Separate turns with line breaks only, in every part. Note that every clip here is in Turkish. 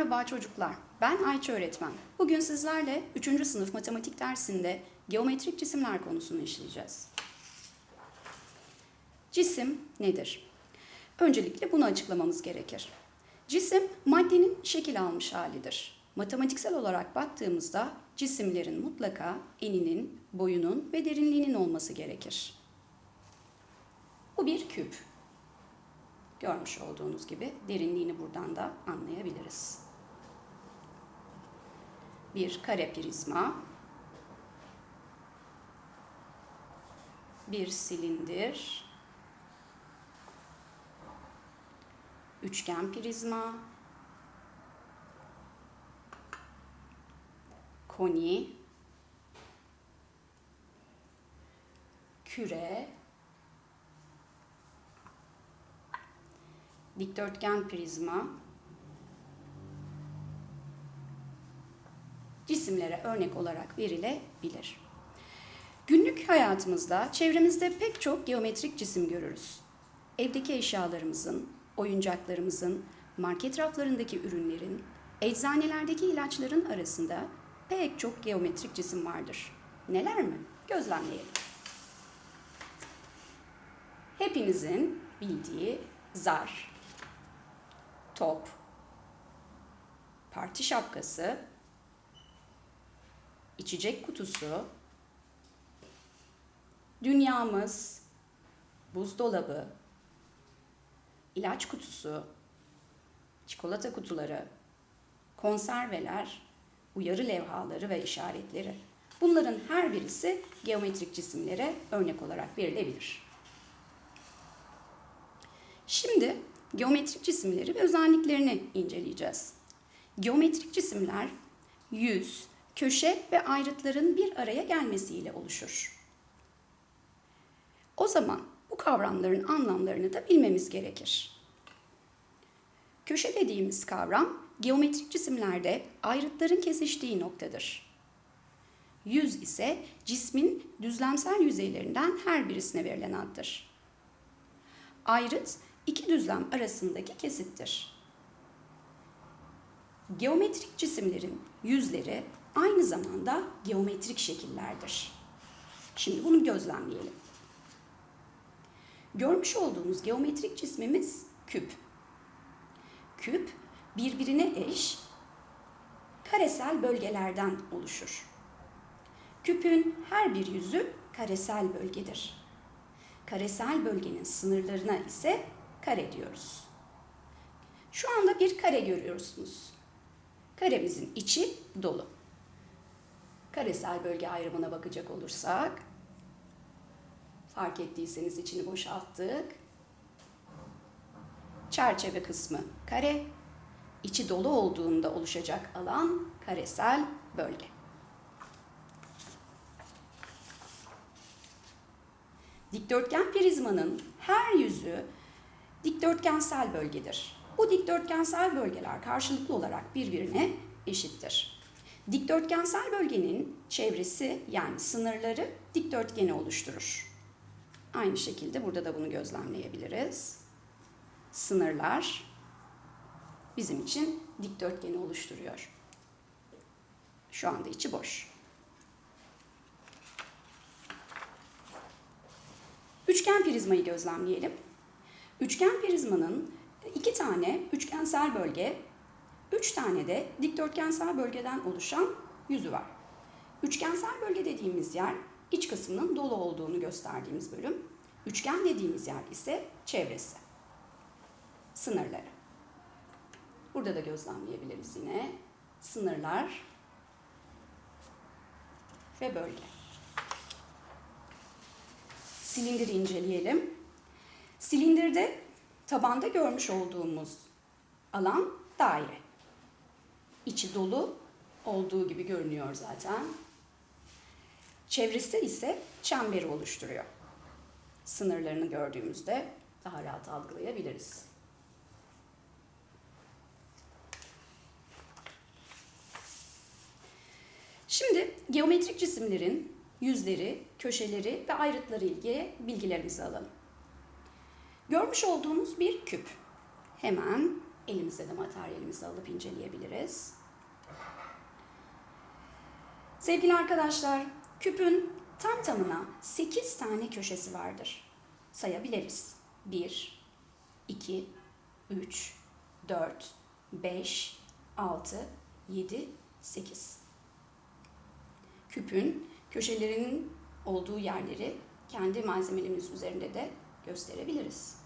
Merhaba çocuklar, ben Ayça öğretmen. Bugün sizlerle 3. sınıf matematik dersinde geometrik cisimler konusunu işleyeceğiz. Cisim nedir? Öncelikle bunu açıklamamız gerekir. Cisim maddenin şekil almış halidir. Matematiksel olarak baktığımızda cisimlerin mutlaka eninin, boyunun ve derinliğinin olması gerekir. Bu bir küp. Görmüş olduğunuz gibi derinliğini buradan da anlayabiliriz. Bir kare prizma, bir silindir, üçgen prizma, koni, küre, dikdörtgen prizma cisimlere örnek olarak verilebilir. Günlük hayatımızda çevremizde pek çok geometrik cisim görürüz. Evdeki eşyalarımızın, oyuncaklarımızın, market raflarındaki ürünlerin, eczanelerdeki ilaçların arasında pek çok geometrik cisim vardır. Neler mi? Gözlemleyelim. Hepinizin bildiği zar, top, parti şapkası, içecek kutusu, dünyamız, buzdolabı, ilaç kutusu, çikolata kutuları, konserveler, uyarı levhaları ve işaretleri. Bunların her birisi geometrik cisimlere örnek olarak verilebilir. Şimdi geometrik cisimleri ve özelliklerini inceleyeceğiz. Geometrik cisimler yüz, köşe ve ayrıtların bir araya gelmesiyle oluşur. O zaman bu kavramların anlamlarını da bilmemiz gerekir. Köşe dediğimiz kavram geometrik cisimlerde ayrıtların kesiştiği noktadır. Yüz ise cismin düzlemsel yüzeylerinden her birisine verilen addır. Ayrıt iki düzlem arasındaki kesittir. Geometrik cisimlerin yüzleri aynı zamanda geometrik şekillerdir. Şimdi bunu gözlemleyelim. Görmüş olduğunuz geometrik cismimiz küp. Küp birbirine eş karesel bölgelerden oluşur. Küpün her bir yüzü karesel bölgedir. Karesel bölgenin sınırlarına ise kare diyoruz. Şu anda bir kare görüyorsunuz. Karemizin içi dolu. Karesel bölge ayrımına bakacak olursak, fark ettiyseniz içini boşalttık. Çerçeve kısmı kare, içi dolu olduğunda oluşacak alan karesel bölge. Dikdörtgen prizmanın her yüzü dikdörtgensel bölgedir. Bu dikdörtgensel bölgeler karşılıklı olarak birbirine eşittir. Dikdörtgensel bölgenin çevresi yani sınırları dikdörtgeni oluşturur. Aynı şekilde burada da bunu gözlemleyebiliriz. Sınırlar bizim için dikdörtgeni oluşturuyor. Şu anda içi boş. Üçgen prizmayı gözlemleyelim. Üçgen prizmanın iki tane üçgensel bölge, üç tane de dikdörtgensel bölgeden oluşan yüzü var. Üçgensel bölge dediğimiz yer iç kısmının dolu olduğunu gösterdiğimiz bölüm. Üçgen dediğimiz yer ise çevresi, sınırları. Burada da gözlemleyebiliriz yine sınırlar ve bölge. Silindiri inceleyelim. Silindirde tabanda görmüş olduğumuz alan daire. İçi dolu olduğu gibi görünüyor zaten. Çevresi ise çemberi oluşturuyor. Sınırlarını gördüğümüzde daha rahat algılayabiliriz. Şimdi geometrik cisimlerin yüzleri, köşeleri ve ayrıtları ilgili bilgilerimizi alalım. Görmüş olduğunuz bir küp. Hemen elimizde de materyalimizi alıp inceleyebiliriz. Sevgili arkadaşlar, küpün tam tamına 8 tane köşesi vardır. Sayabiliriz. 1, 2, 3, 4, 5, 6, 7, 8. Küpün köşelerinin olduğu yerleri kendi malzemelerimiz üzerinde de gösterebiliriz.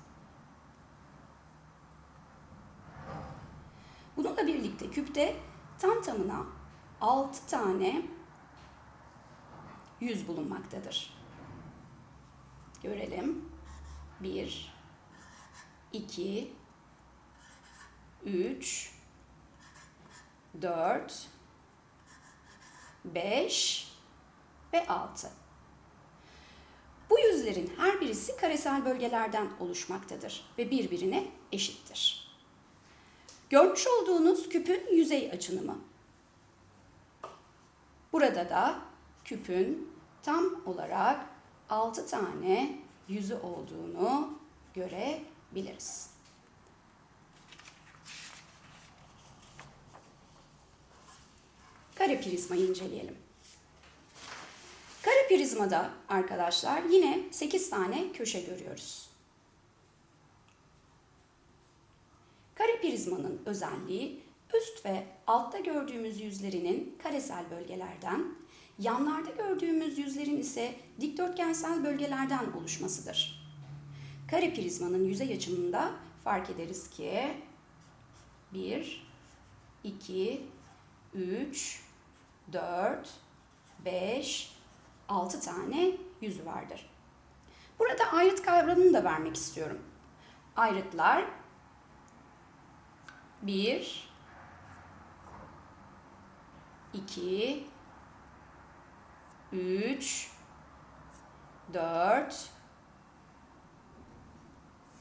Birlikte küpte tam tamına 6 tane yüz bulunmaktadır. Görelim. 1 2 3 4 5 ve 6. Bu yüzlerin her birisi karesel bölgelerden oluşmaktadır ve birbirine eşittir. Görmüş olduğunuz küpün yüzey açınımı. Burada da küpün tam olarak 6 tane yüzü olduğunu görebiliriz. Kare prizmayı inceleyelim. Kare prizmada arkadaşlar yine 8 tane köşe görüyoruz. Kare prizmanın özelliği üst ve altta gördüğümüz yüzlerinin karesel bölgelerden, yanlarda gördüğümüz yüzlerin ise dikdörtgensel bölgelerden oluşmasıdır. Kare prizmanın yüzey açımında fark ederiz ki 1, 2, 3, 4, 5, 6 tane yüzü vardır. Burada ayrıt kavramını da vermek istiyorum. Ayrıtlar 1, 2, 3, 4,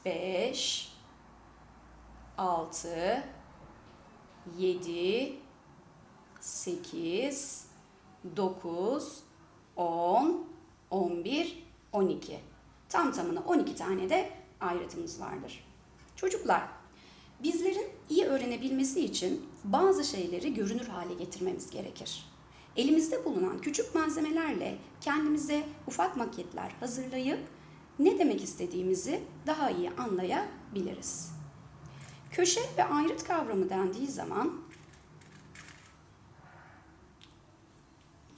5, 6, 7, 8, 9, 10, 11, 12. Tam tamına 12 tane de ayrıtımız vardır. Çocuklar, bizlerin iyi öğrenebilmesi için bazı şeyleri görünür hale getirmemiz gerekir. Elimizde bulunan küçük malzemelerle kendimize ufak maketler hazırlayıp ne demek istediğimizi daha iyi anlayabiliriz. Köşe ve ayrıt kavramı dendiği zaman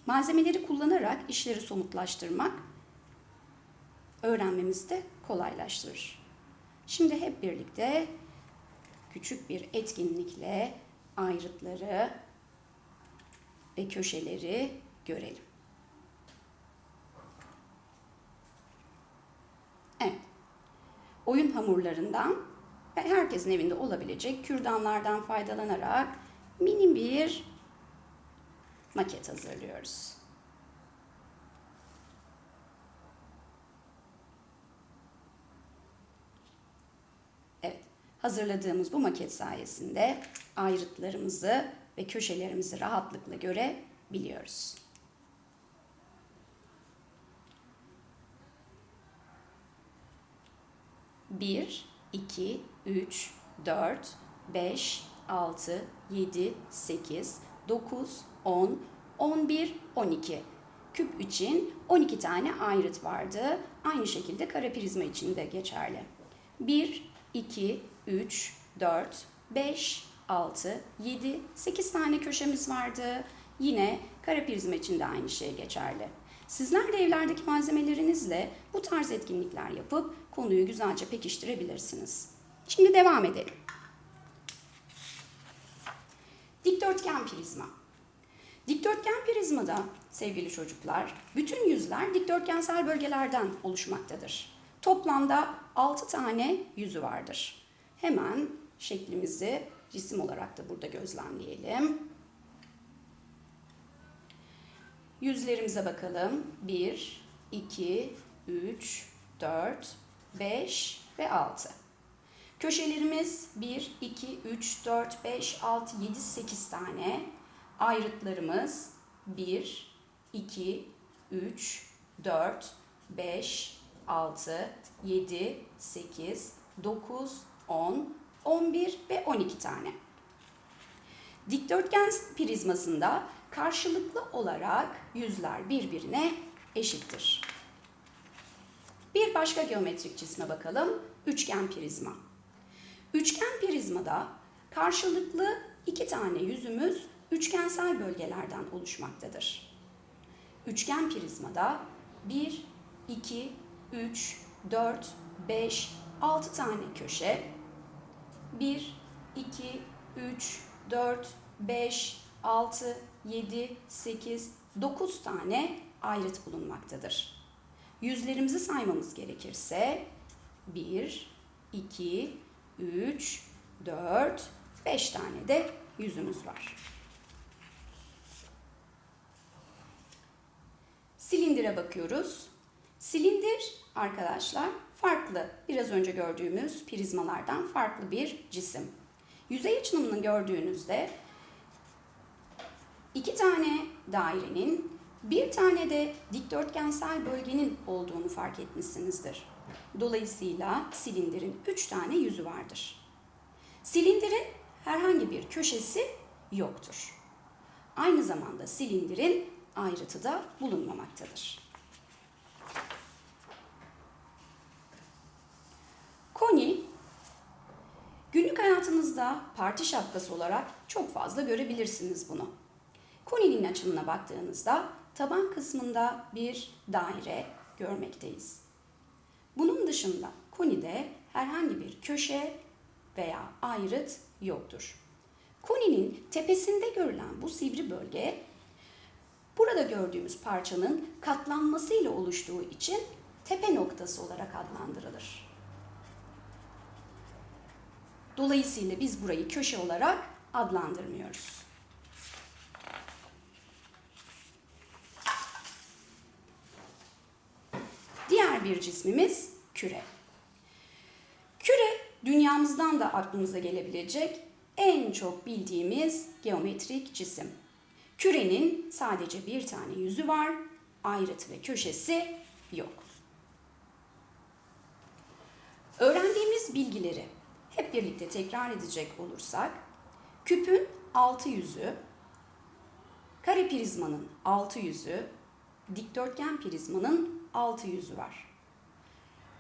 malzemeleri kullanarak işleri somutlaştırmak öğrenmemizi de kolaylaştırır. Şimdi hep birlikte küçük bir etkinlikle ayrıtları ve köşeleri görelim. Evet. Oyun hamurlarından ve herkesin evinde olabilecek kürdanlardan faydalanarak mini bir maket hazırlıyoruz. Evet, hazırladığımız bu maket sayesinde ayrıtlarımızı ve köşelerimizi rahatlıkla görebiliyoruz. Bir, iki, üç, dört, beş, altı, yedi, sekiz, dokuz, on, on bir, on iki. Küp için 12 tane ayrıt vardı. Aynı şekilde kare prizma için de geçerli. 1, 2, 3, 4, 5, 6, 7, 8 tane köşemiz vardı. Yine kare prizma için de aynı şey geçerli. Sizler de evlerdeki malzemelerinizle bu tarz etkinlikler yapıp konuyu güzelce pekiştirebilirsiniz. Şimdi devam edelim. Dikdörtgen prizma. Dikdörtgen prizmada sevgili çocuklar bütün yüzler dikdörtgensel bölgelerden oluşmaktadır. Toplamda 6 tane yüzü vardır. Hemen şeklimizi cisim olarak da burada gözlemleyelim. Yüzlerimize bakalım. 1, 2, 3, 4, 5 ve 6. Köşelerimiz 1, 2, 3, 4, 5, 6, 7, 8 tane. Ayrıtlarımız 1, 2, 3, 4, 5, 6, 7, 8, 9, 10, 11 ve 12 tane. Dikdörtgen prizmasında karşılıklı olarak yüzler birbirine eşittir. Bir başka geometrik cisme bakalım. Üçgen prizma. Üçgen prizmada karşılıklı iki tane yüzümüz üçgensel bölgelerden oluşmaktadır. Üçgen prizmada 1, 2, 3, 4, 5, 6 tane köşe, 1, 2, 3, 4, 5, 6, 7, 8, 9 tane ayrıt bulunmaktadır. Yüzlerimizi saymamız gerekirse 1, 2, 3, 4, 5 tane de yüzümüz var. Silindire bakıyoruz. Silindir arkadaşlar farklı. Biraz önce gördüğümüz prizmalardan farklı bir cisim. Yüzey açılımını gördüğünüzde iki tane dairenin bir tane de dikdörtgensel bölgenin olduğunu fark etmişsinizdir. Dolayısıyla silindirin üç tane yüzü vardır. Silindirin herhangi bir köşesi yoktur. Aynı zamanda silindirin ayrıtı da bulunmamaktadır. Koni, günlük hayatınızda parti şapkası olarak çok fazla görebilirsiniz bunu. Koninin açımına baktığınızda taban kısmında bir daire görmekteyiz. Bunun dışında konide herhangi bir köşe veya ayrıt yoktur. Koninin tepesinde görülen bu sivri bölge burada gördüğümüz parçanın katlanmasıyla oluştuğu için tepe noktası olarak adlandırılır. Dolayısıyla biz burayı köşe olarak adlandırmıyoruz. Diğer bir cismimiz küre. Küre dünyamızdan da aklımıza gelebilecek en çok bildiğimiz geometrik cisim. Kürenin sadece bir tane yüzü var, ayrıt ve köşesi yok. Öğrendiğimiz bilgileri hep birlikte tekrar edecek olursak, küpün altı yüzü, kare prizmanın altı yüzü, dikdörtgen prizmanın altı yüzü var.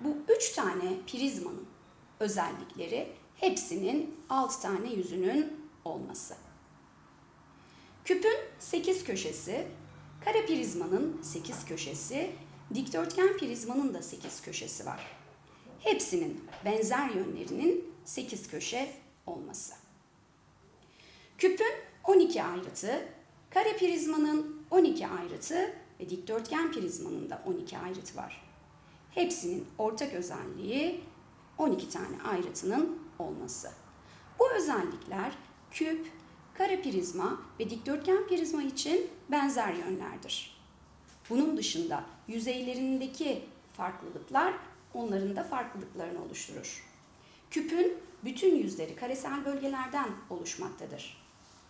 Bu üç tane prizmanın özellikleri hepsinin alt tane yüzünün olması. Küpün 8 köşesi, kare prizmanın 8 köşesi, dikdörtgen prizmanın da 8 köşesi var. Hepsinin benzer yönlerinin 8 köşe olması. Küpün 12 ayrıtı, kare prizmanın 12 ayrıtı ve dikdörtgen prizmanın da 12 ayrıtı var. Hepsinin ortak özelliği 12 tane ayrıtının olması. Bu özellikler küp, kare prizma ve dikdörtgen prizma için benzer yönlerdir. Bunun dışında yüzeylerindeki farklılıklar onların da farklılıklarını oluşturur. Küpün bütün yüzleri karesel bölgelerden oluşmaktadır.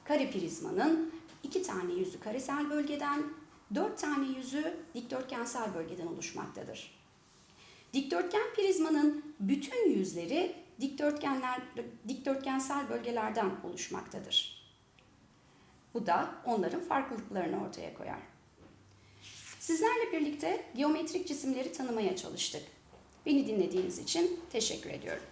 Kare prizmanın iki tane yüzü karesel bölgeden, dört tane yüzü dikdörtgensel bölgeden oluşmaktadır. Dikdörtgen prizmanın bütün yüzleri dikdörtgenler, dikdörtgensel bölgelerden oluşmaktadır. Bu da onların farklılıklarını ortaya koyar. Sizlerle birlikte geometrik cisimleri tanımaya çalıştık. Beni dinlediğiniz için teşekkür ediyorum.